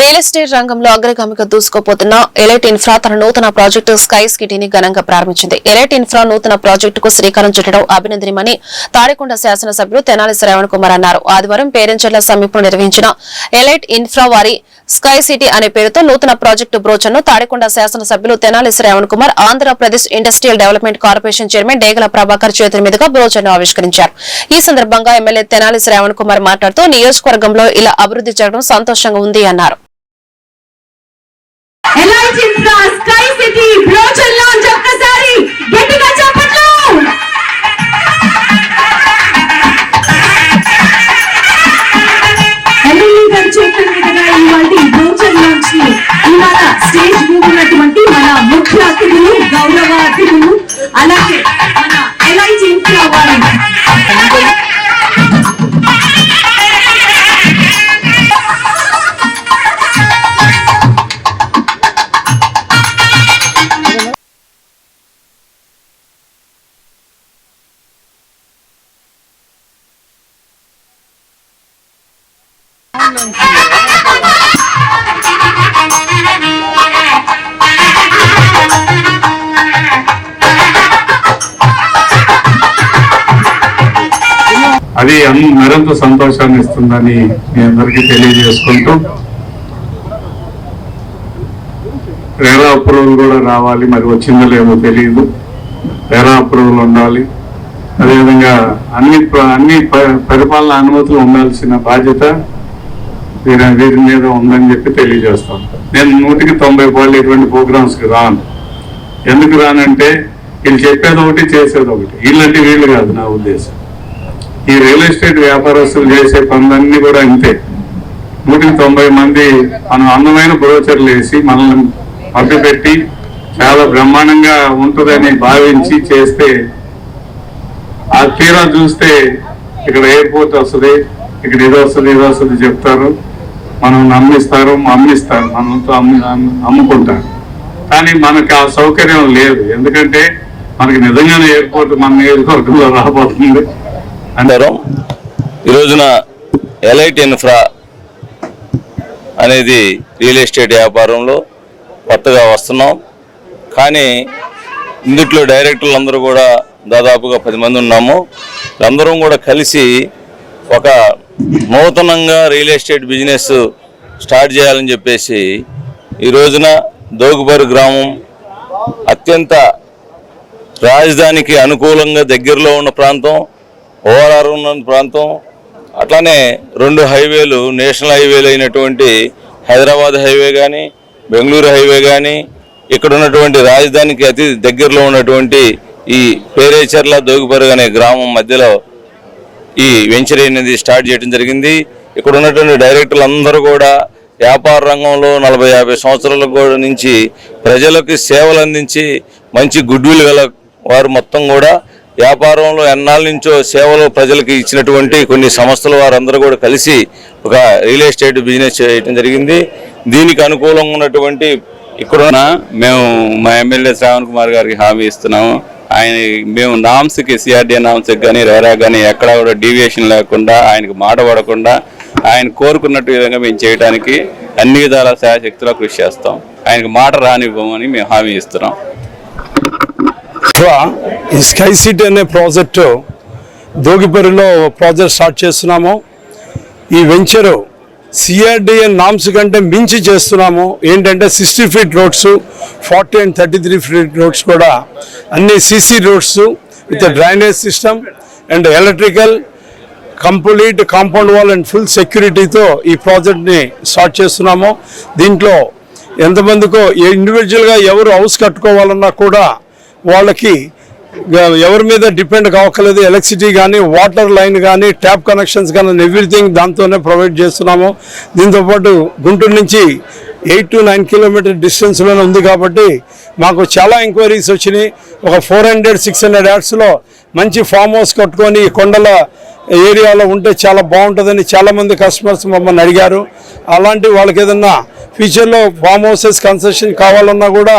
Real estate రంగంలో అగ్రగామిగా దూసుకుపోతున్న elite infra తన నూతన ప్రాజెక్టు స్కై స్కిటీని ఘనంగా ప్రారంభించింది. ఎలైట్ ఇన్ఫ్రా నూతన ప్రాజెక్టుకు శ్రీకారం చుట్టడం అభినందనమని తాడికొండ శాసనసభ్యులు తెనాలి శ్రవణ్ కుమార్ అన్నారు. ఆదివారం పేరెంచర్ల సమీపంలో నిర్వహించిన ఎలైట్ ఇన్ఫ్రా వారి స్కై సిటీ అనే పేరుతో నూతన ప్రాజెక్టు బ్రోచర్ను తాడికొండ శాసనసభ్యులు Tenali Shravan Kumar Andhra Pradesh industrial development corporation chairman Degala Prabhakar చేతుల మీదుగా బ్రోచర్ను ఆవిష్కరించారు. ఈ సందర్భంగా ఎమ్మెల్యే తెనాలి శ్రవణ్ కుమార్ మాట్లాడుతూ నియోజకవర్గంలో ఇలా అభివృద్ధి జరగడం సంతోషంగా ఉంది అన్నారు. Elite Infra Sky City brochure launch ఒక్కసారి గట్టిగా చెప్పట్లు. ఎమ్మెల్యే గారి చేతుల మీదుగా ఇవాళ లాంచ్ని ఇవాళ స్టేజ్ మీద ఉన్నటువంటి మన ముఖ్య అతిథులు గౌరవ అతిథులు అలాగే అది మరింత సంతోషాన్ని ఇస్తుందని మీ అందరికీ తెలియజేసుకుంటూ రేరా అప్రూవల్ కూడా రావాలి మరి వచ్చిందో లేదో తెలియదు రేరా అప్రూవల్ ఉండాలి. అదేవిధంగా అన్ని అన్ని పరిపాలన అనుమతులు ఉండాల్సిన బాధ్యత వీరి వీరి మీద ఉందని చెప్పి తెలియజేస్తాను నేను నూటికి తొంభై పాళ్ళు ఇటువంటి ప్రోగ్రామ్స్కి రాను. ఎందుకు రానంటే వీళ్ళు చెప్పేది ఒకటి చేసేది ఒకటి. వీళ్ళంటే వీళ్ళు కాదు నా ఉద్దేశం. ఈ రియల్ ఎస్టేట్ వ్యాపారస్తులు చేసే పనులన్నీ కూడా అంతే నూటికి తొంభై మంది మనం అందమైన బ్రోచర్లు వేసి మనల్ని మభ్యపెట్టి చాలా బ్రహ్మాండంగా ఉంటుందని భావించి చేస్తే ఆ తీరా చూస్తే ఇక్కడ ఎయిర్పోర్ట్ వస్తుంది ఇక్కడ ఇది వస్తుంది ఇది వస్తుంది చెప్తారు. మనం నమ్మిస్తారు అమ్మిస్తారు మనతో అమ్మి అమ్ముకుంటారు. కానీ మనకి ఆ సౌకర్యం లేదు. ఎందుకంటే మనకి నిజంగానే ఎయిర్పోర్ట్ మన నియోజకవర్గంలో రాబోతుంది. అందరం ఈ రోజున ఎలైట్ ఇన్ఫ్రా అనేది రియల్ ఎస్టేట్ వ్యాపారంలో కొత్తగా వస్తున్నాం. కానీ ఇందుట్లో డైరెక్టర్లు అందరూ కూడా దాదాపుగా పది మంది ఉన్నాము. అందరం కూడా కలిసి ఒక నూతనంగా రియల్ ఎస్టేట్ బిజినెస్ స్టార్ట్ చేయాలని చెప్పేసి ఈ రోజున దోగుబరు గ్రామం అత్యంత రాజధానికి అనుకూలంగా దగ్గరలో ఉన్న ప్రాంతం ఓఆర్ఆర్ ఉన్న ప్రాంతం అట్లానే రెండు హైవేలు నేషనల్ హైవేలు అయినటువంటి హైదరాబాద్ హైవే కానీ బెంగళూరు హైవే కానీ ఇక్కడ ఉన్నటువంటి రాజధానికి అతి దగ్గరలో ఉన్నటువంటి ఈ పేరేచర్ల దోగుపరుగు అనే గ్రామం మధ్యలో ఈ వెంచర్ అనేది స్టార్ట్ చేయడం జరిగింది. ఇక్కడ ఉన్నటువంటి డైరెక్టర్లు అందరూ కూడా వ్యాపార రంగంలో నలభై యాభై సంవత్సరాల కూడా నుంచి ప్రజలకు సేవలు అందించి మంచి గుడ్ విల్ గల వారు మొత్తం కూడా వ్యాపారంలో ఎన్నాళ్ళ నుంచో సేవలు ప్రజలకు ఇచ్చినటువంటి కొన్ని సంస్థల వారందరూ కూడా కలిసి ఒక రియల్ ఎస్టేట్ బిజినెస్ చేయడం జరిగింది. దీనికి అనుకూలంగా ఉన్నటువంటి ఇక్కడ మేము మా ఎమ్మెల్యే శ్రావణ్ కుమార్ గారికి హామీ ఇస్తున్నాము. ఆయన మేము నామ్స్కి సిఆర్డీఏ నామ్స్కి కానీ రేరా కానీ ఎక్కడా కూడా డీవియేషన్ లేకుండా ఆయనకు మాట పడకుండా ఆయన కోరుకున్నట్టు విధంగా మేము చేయడానికి అన్ని విధాల శాశక్తిలో కృషి చేస్తాం. ఆయనకు మాట రానివ్వమని మేము హామీ ఇస్తున్నాం. ఈ స్కై సిటీ అనే ప్రాజెక్టు దోగిపరిలో ప్రాజెక్ట్ స్టార్ట్ చేస్తున్నాము. ఈ వెంచరు సిఆర్డిఎన్ నామ్స్ కంటే మించి చేస్తున్నాము. ఏంటంటే sixty feet roads forty and thirty three feet roads కూడా అన్ని CC roads with drainage system and electrical complete compound wall and full సెక్యూరిటీతో ఈ ప్రాజెక్ట్ని స్టార్ట్ చేస్తున్నాము. దీంట్లో ఎంతమందికో ఇండివిజువల్గా ఎవరు హౌస్ కట్టుకోవాలన్నా కూడా వాళ్ళకి ఎవరి మీద డిపెండ్ కావక్కర్లేదు. ఎలక్ట్రిసిటీ కానీ వాటర్ లైన్ కానీ ట్యాప్ కనెక్షన్స్ కానీ ఎవ్రీథింగ్ దాంతోనే ప్రొవైడ్ చేస్తున్నాము. దీంతోపాటు గుంటూరు నుంచి ఎయిట్ టు నైన్ కిలోమీటర్ డిస్టెన్స్లోనే ఉంది కాబట్టి మాకు చాలా ఎంక్వైరీస్ వచ్చినాయి. ఒక ఫోర్ హండ్రెడ్ సిక్స్ హండ్రెడ్ యాడ్స్లో మంచి ఫామ్ హౌస్ కట్టుకొని కొండల ఏరియాలో ఉంటే చాలా బాగుంటుందని చాలామంది కస్టమర్స్ మమ్మల్ని అడిగారు. అలాంటి వాళ్ళకి ఏదన్నా ఫ్యూచర్లో ఫామ్ హౌసెస్ కన్స్ట్రక్షన్ కావాలన్నా కూడా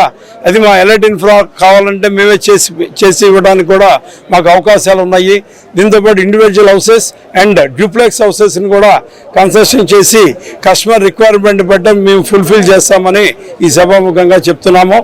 అది మా ఎలర్ట్ ఇన్ఫ్రా కావాలంటే మేమే చేసి చేసి ఇవ్వడానికి కూడా మాకు అవకాశాలు ఉన్నాయి. దీంతోపాటు ఇండివిజువల్ హౌసెస్ అండ్ డ్యూప్లెక్స్ హౌసెస్ని కూడా కన్స్ట్రక్షన్ చేసి కస్టమర్ రిక్వైర్మెంట్ బట్టి మేము ఫుల్ఫిల్ చేస్తామని ఈ సభాముఖంగా చెప్తున్నాము.